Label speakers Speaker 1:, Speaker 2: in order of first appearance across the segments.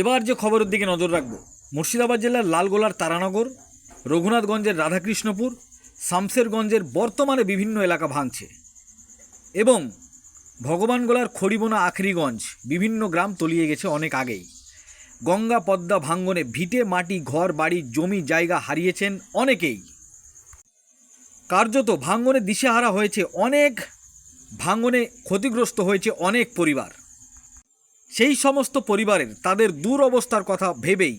Speaker 1: এবার যে খবরের দিকে নজর রাখব, মুর্শিদাবাদ জেলার লালগোলার তারানগর, রঘুনাথগঞ্জের রাধাকৃষ্ণপুর শামসেরগঞ্জের বর্তমানে বিভিন্ন এলাকা ভাঙছে এবং ভগবানগোলার খড়িবোনা আখরিগঞ্জ বিভিন্ন গ্রাম তলিয়ে গেছে অনেক আগেই। গঙ্গা পদ্মা ভাঙ্গনে ভিটে, মাটি, ঘর, বাড়ি, জমি, জায়গা হারিয়েছেন অনেকেই। কার্যত ভাঙ্গনে দিশেহারা হয়েছে অনেক, ভাঙ্গনে ক্ষতিগ্রস্ত হয়েছে অনেক পরিবার। সেই সমস্ত পরিবারের তাদের দুরবস্থার কথা ভেবেই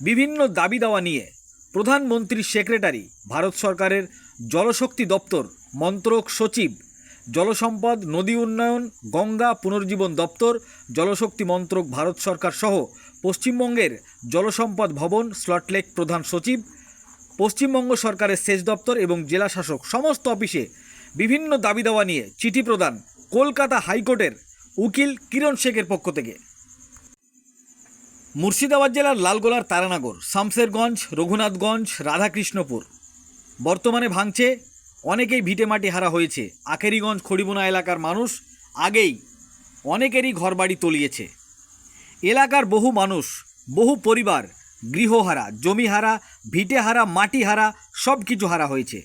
Speaker 1: বিভিন্ন দাবি দাওয়া নিয়ে প্রধানমন্ত্রীর সেক্রেটারি, ভারত সরকারের জলশক্তি দপ্তর, মন্ত্রক সচিব, জলসম্পদ, নদী উন্নয়ন, গঙ্গা পুনর্জীবন দপ্তর, জলশক্তি মন্ত্রক ভারত সরকার সহ পশ্চিমবঙ্গের জলসম্পদ ভবন স্লটলেক প্রধান সচিব, পশ্চিমবঙ্গ সরকারের সেচ দপ্তর এবং জেলা শাসক সমস্ত অফিসে বিভিন্ন দাবি দাওয়া নিয়ে চিঠি প্রদান কলকাতা হাইকোর্টের উকিল কিরণ শেখের পক্ষ থেকে। মুর্শিদাবাদ জেলার লালগোলার তারানগর শামসেরগঞ্জ রঘুনাথগঞ্জ, রাধাকৃষ্ণপুর। বর্তমানে ভাঙছে অনেকেই ভিটেমাটি হারা হয়েছে। আখেরিগঞ্জ খড়িবোনা এলাকার মানুষ আগেই অনেকেরই ঘরবাড়ি তলিয়েছে। এলাকার বহু মানুষ, বহু পরিবার গৃহহারা, জমিহারা, ভিটেহারা, মাটিহারা সব কিছু হারা হয়েছে।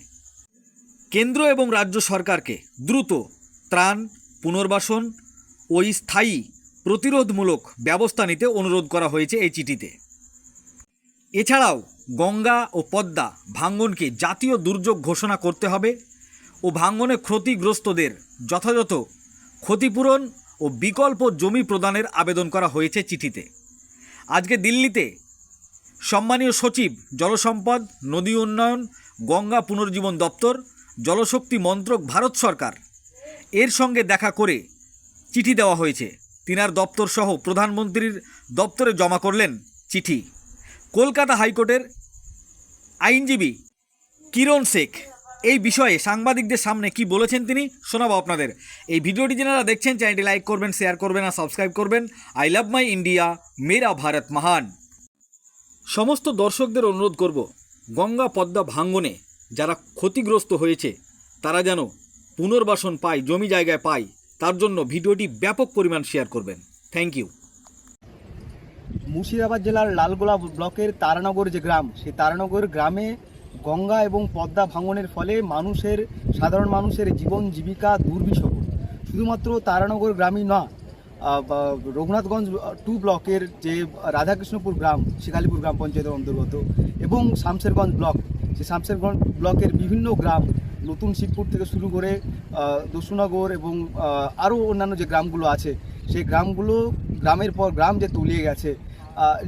Speaker 1: কেন্দ্র এবং রাজ্য সরকারকে দ্রুত ত্রাণ, পুনর্বাসন ও স্থায়ী প্রতিরোধমূলক ব্যবস্থা নিতে অনুরোধ করা হয়েছে এই চিঠিতে। এছাড়াও গঙ্গা ও পদ্মা ভাঙ্গনকে জাতীয় দুর্যোগ ঘোষণা করতে হবে ও ভাঙ্গনে ক্ষতিগ্রস্তদের যথাযথ ক্ষতিপূরণ ও বিকল্প জমি প্রদানের আবেদন করা হয়েছে চিঠিতে। আজকে দিল্লিতে সম্মানীয় সচিব, জলসম্পদ, নদী উন্নয়ন, গঙ্গা পুনর্জীবন দপ্তর, জলশক্তি মন্ত্রক, ভারত সরকার এর সঙ্গে দেখা করে চিঠি দেওয়া হয়েছে। তিনার দপ্তর সহ প্রধানমন্ত্রীর দপ্তরে জমা করলেন চিঠি। কলকাতা হাইকোর্টের আইনজীবী কিরণ শেখ। এই বিষয়ে সাংবাদিকদের সামনে কি বলেছেন তিনি, শোনাবো আপনাদের। এই ভিডিওটি যারা দেখছেন, চ্যানেলটি লাইক করবেন, শেয়ার করবেন আর সাবস্ক্রাইব করবেন। আই লাভ মাই ইন্ডিয়া, মেরা ভারত মহান। সমস্ত দর্শকদের অনুরোধ করব, গঙ্গা পদ্মা ভাঙ্গনে যারা ক্ষতিগ্রস্ত হয়েছে, তারা যেন পুনর্বাসন পায়, জমি জায়গায় পায়। তার জন্য ভিডিওটি ব্যাপক পরিমাণ শেয়ার করবেন। থ্যাংক ইউ
Speaker 2: মুর্শিদাবাদ জেলার লালগোলা ব্লকের তারানগর যে গ্রাম, সেই তারানগর গ্রামে গঙ্গা এবং পদ্মা ভাঙনের ফলে মানুষের, সাধারণ মানুষের জীবন, জীবিকা দুর্বিষহ। শুধুমাত্র তারানগর গ্রামই না রঘুনাথগঞ্জ টু ব্লকের যে রাধাকৃষ্ণপুর গ্রাম, শিকালীপুর গ্রাম পঞ্চায়েতের অন্তর্গত এবং শামসেরগঞ্জ ব্লক, সেই শামসেরগঞ্জ ব্লকের বিভিন্ন গ্রাম নতুন শিবপুর থেকে শুরু করে আহ, দস্যুনগর এবং আরও অন্যান্য যে গ্রামগুলো আছে সেই গ্রামগুলো গ্রামের পর গ্রাম যে তলিয়ে গেছে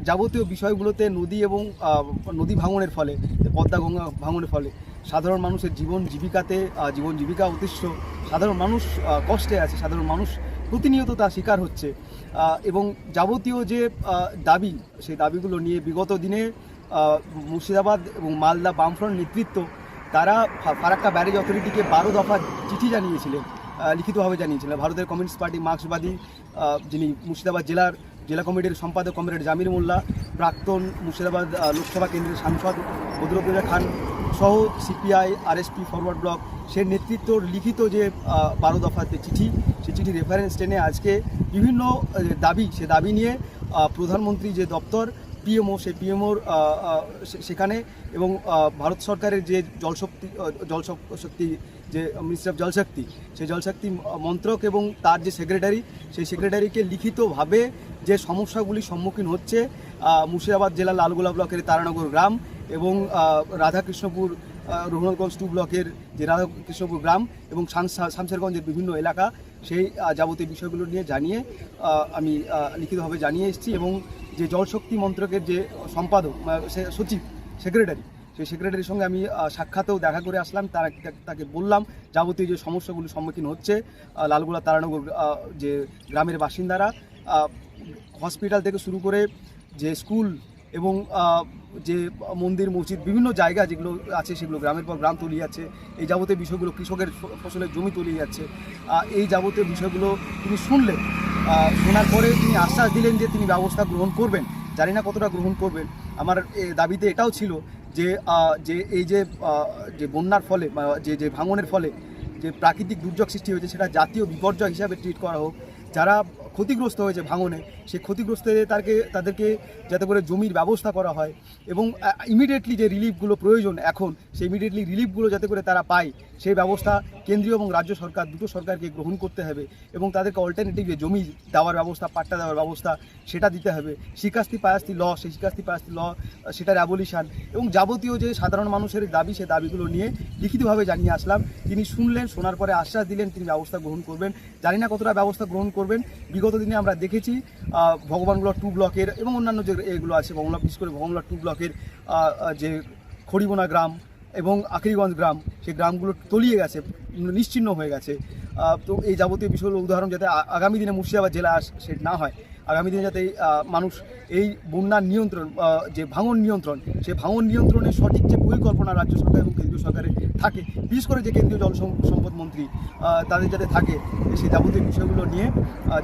Speaker 2: যাবতীয় বিষয়গুলোতে নদী এবং নদী ভাঙনের ফলে পদ্মা গঙ্গা ভাঙনের ফলে সাধারণ মানুষের জীবন জীবিকাতে জীবন জীবিকা অতিষ্ঠ সাধারণ মানুষ কষ্টে আছে সাধারণ মানুষ প্রতিনিয়ত তার শিকার হচ্ছে এবং যাবতীয় যে দাবি সেই দাবিগুলো নিয়ে বিগত দিনে মুর্শিদাবাদ এবং মালদা বামফ্রন্ট নেতৃত্ব তারা ফারাক্কা ব্যারেজ অথরিটিকে বারো দফা চিঠি জানিয়েছিলেন লিখিতভাবে জানিয়েছিলেন। ভারতের কমিউনিস্ট পার্টি মার্ক্সবাদী যিনি মুর্শিদাবাদ জেলার, জেলা কমিটির সম্পাদক কমরেড জামির মোল্লা, প্রাক্তন মুর্শিদাবাদ লোকসভা কেন্দ্রের সাংসদ বদরুদ্দোজা খান সহ সিপিআই, আরএসপি, ফরওয়ার্ড ব্লক সে নেতৃত্বর লিখিত যে বারো দফার যে চিঠি, সে চিঠি রেফারেন্স টেনে আজকে বিভিন্ন দাবি, সে দাবি নিয়ে প্রধানমন্ত্রী যে দপ্তর পিএমও, সেই পিএমওর সেখানে এবং ভারত সরকারের যে জলশক্তি জলশক্তি, যে মিনিস্ট্রি অফ জলশক্তি, সেই জলশক্তি মন্ত্রক এবং তার যে সেক্রেটারি, সেই সেক্রেটারিকে লিখিতভাবে যে সমস্যাগুলির সম্মুখীন হচ্ছে মুর্শিদাবাদ জেলার লালগোলা ব্লকের তারানগর গ্রাম এবং রাধাকৃষ্ণপুর রঘুনাথগঞ্জ টু ব্লকের যে রাধাকৃষ্ণপুর গ্রাম এবং শামসেরগঞ্জের বিভিন্ন এলাকা, সেই যাবতীয় বিষয়গুলো নিয়ে জানিয়ে আমি লিখিতভাবে জানিয়ে এসেছি এবং যে জলশক্তি মন্ত্রকের যে সম্পাদক সচিব সেক্রেটারি সেই সেক্রেটারির সঙ্গে আমি সাক্ষাতেও দেখা করে আসলাম। তার তাকে বললাম যাবতীয় যে সমস্যাগুলির সম্মুখীন হচ্ছে লালগোলা তারানগর যে গ্রামের বাসিন্দারা হসপিটাল থেকে শুরু করে যে স্কুল এবং যে মন্দির মসজিদ বিভিন্ন জায়গা যেগুলো আছে সেগুলো গ্রামের পর গ্রাম তলিয়ে যাচ্ছে। এই যাবতীয় বিষয়গুলো কৃষকের ফসলের জমি তলিয়ে যাচ্ছে। এই যাবতীয় বিষয়গুলো তিনি শুনলেন। আহ, শোনার পরে তিনি আশ্বাস দিলেন যে তিনি ব্যবস্থা গ্রহণ করবেন। জানি না কতটা গ্রহণ করবেন। আমার দাবিতে এটাও ছিল যে যে এই যে যে বন্যার ফলে যে যে ভাঙনের ফলে যে প্রাকৃতিক দুর্যোগ সৃষ্টি হয়েছে, সেটা জাতীয় বিপর্যয় হিসাবে ট্রিট করা হোক। যারা ক্ষতিগ্রস্ত হয়েছে ভাঙনে, সেই ক্ষতিগ্রস্ত তাকে তাদেরকে যাতে করে জমির ব্যবস্থা করা হয় এবং ইমিডিয়েটলি যে রিলিফগুলো প্রয়োজন এখন, সেই ইমিডিয়েটলি রিলিফগুলো যাতে করে তারা পায়, সেই ব্যবস্থা কেন্দ্রীয় এবং রাজ্য সরকার, দুটো সরকারকে গ্রহণ করতে হবে এবং তাদেরকে অল্টারনেটিভ যে জমি দেওয়ার ব্যবস্থা, পাট্টা দেওয়ার ব্যবস্থা, সেটা দিতে হবে। শিকাস্তি পায়াস্তি ল, সেই শিকাস্তি পায়াস্তি ল, সেটার অ্যাবলিশন এবং যাবতীয় যে সাধারণ মানুষের দাবি, সে দাবিগুলো নিয়ে লিখিতভাবে জানিয়ে আসলাম। তিনি শুনলেন, শোনার পরে আশ্বাস দিলেন, তিনি ব্যবস্থা গ্রহণ করবেন। জানি না কতটা ব্যবস্থা গ্রহণ করবেন বিগত দিনে আমরা দেখেছি আহ, ভগবানগোলা টু ব্লকের এবং অন্যান্য যে এগুলো আছে ভগবান বিশেষ করে ভগবানগোলা টু ব্লকের যে খড়িবোনা গ্রাম এবং আখরিগঞ্জ গ্রাম সেই গ্রামগুলো তলিয়ে গেছে নিশ্চিন্ন হয়ে গেছে। তো এই যাবতীয় বিষয়গুলো উদাহরণ যাতে আগামী দিনে মুর্শিদাবাদ জেলা আস- সে না হয়। আগামী দিনে যাতে মানুষ এই বন্যার নিয়ন্ত্রণ যে ভাঙন নিয়ন্ত্রণ, সে ভাঙন নিয়ন্ত্রণের সঠিক যে পরিকল্পনা রাজ্য সরকার এবং কেন্দ্রীয় সরকারের থাকে, বিশেষ করে যে কেন্দ্রীয় জল সম- সম্পদ মন্ত্রী তাদের যাতে থাকে সেই যাবতীয় বিষয়গুলো নিয়ে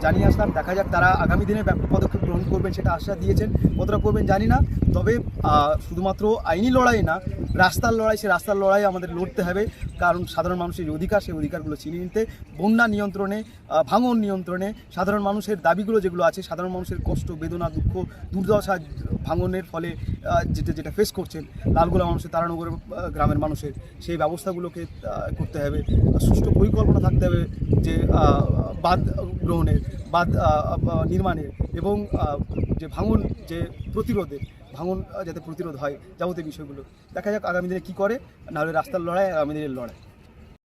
Speaker 2: জানিয়ে আসলাম। দেখা যাক তারা আগামী দিনে ব্যাপক পদক্ষেপ গ্রহণ করবেন সেটা আশ্বাস দিয়েছেন। কতটা করবেন জানি না। তবে শুধুমাত্র আইনি লড়াই না, রাস্তার লড়াই, সে রাস্তার লড়াই আমাদের লড়তে হবে। কারণ সাধারণ মানুষের যে অধিকার সেই অধিকারগুলো চিনিয়ে নিতে, বন্যা নিয়ন্ত্রণে ভাঙন নিয়ন্ত্রণে, সাধারণ মানুষের দাবিগুলো যেগুলো আছে সাধারণ মানুষের কষ্ট বেদনা দুঃখ দুর্দশা ভাঙনের ফলে যেটা যেটা ফেস করছেন লালগোলা মানুষের তারানগরের গ্রামের মানুষের সেই ব্যবস্থাগুলোকে করতে হবে। সুষ্ঠু পরিকল্পনা থাকতে হবে যে বাদ গ্রহণের আহ, নির্মাণের এবং যে ভাঙন যে প্রতিরোধের ভাঙন যাতে প্রতিরোধ হয় যাবতীয় বিষয়গুলো। দেখা যাক আগামী দিনে কী করে নাহলে রাস্তার লড়াই আগামী দিনের লড়াই।